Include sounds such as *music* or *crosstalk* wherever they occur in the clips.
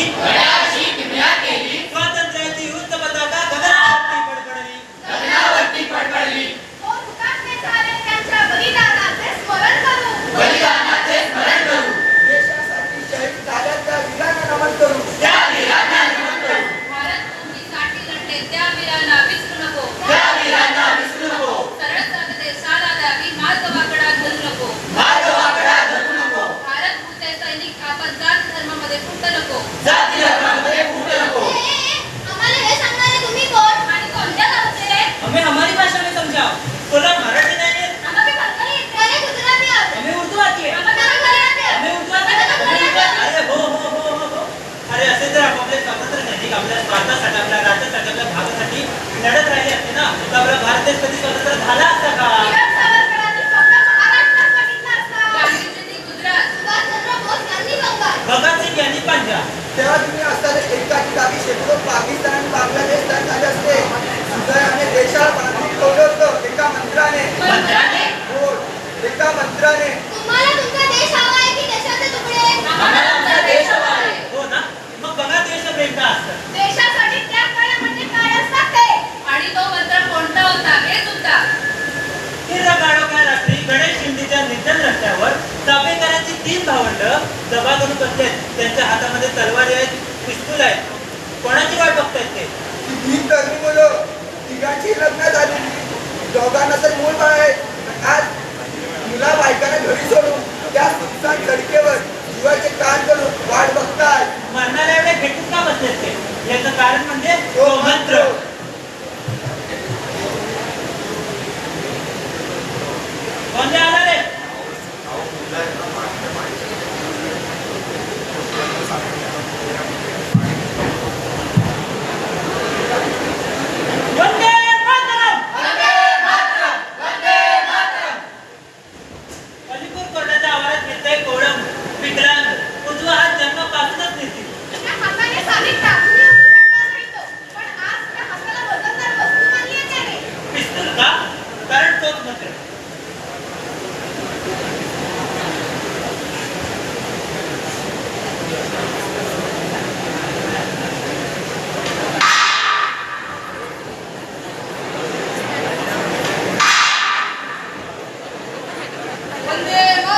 Yeah. कधी *laughs* झाला असता का? तीन भावंड जबा करून बसले त्यांच्या हातामध्ये तलवारी आहेत पिस्तूल आहेत. कोणाची वाट बघतायत ते? ही तरुण मुलं तिघांची लग्न झाली दोघांना तर मूल आहे.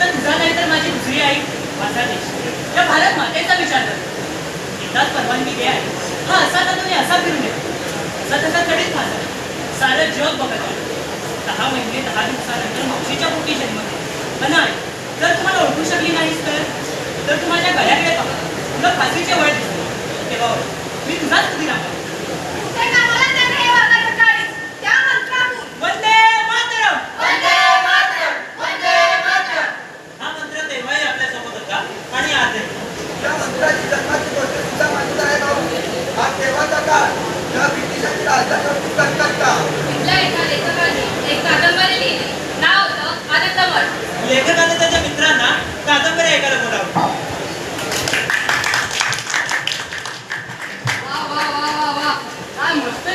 तर तुझा नाही तर माझी दुसरी आई माझा देश. या भारत मातेचा विचार करतो. एकदाच परवानगी दे आहे हा असा तर तुम्ही असा फिरून येतो? असा तसा कडेच माझा सारं जग बघत आहे दहा महिने दहा दिवसानंतर मावशीच्या पोटी जन्म आणि जर तुम्हाला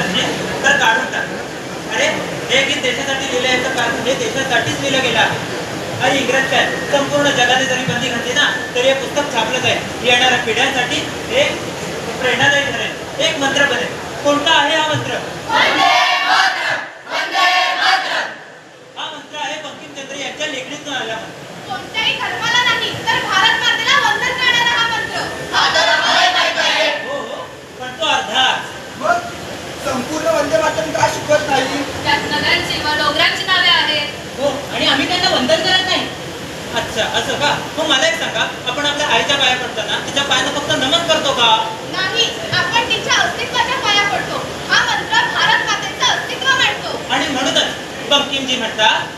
काढून टाक. अरे हे गीत देशासाठी लिहिले आहे तर कारण हे देशासाठीच लिहिलं गेलं आहे. आणि इंग्रज काय? संपूर्ण जगाने जरी बंदी घातली ना तरी हे पुस्तक छापलं जाईल येणाऱ्या पिढ्यांसाठी हे प्रेरणादायी ठरेल. एक मंत्र बनेल. कोणता आहे हा मंत्र? हा मंत्र आहे बंकिमचंद्र यांच्या लेखणीतून आला असं का? मग मला एक सांगा आपण आपल्या आईच्या पाया पडताना तिच्या पायांना फक्त नमन करतो का? नाही आपण तिच्या अस्तित्वाच्या पाया पडतो. हा मंत्र भारत मातेचं अस्तित्व मांडतो आणि म्हणूनच बंकिमजी म्हणतात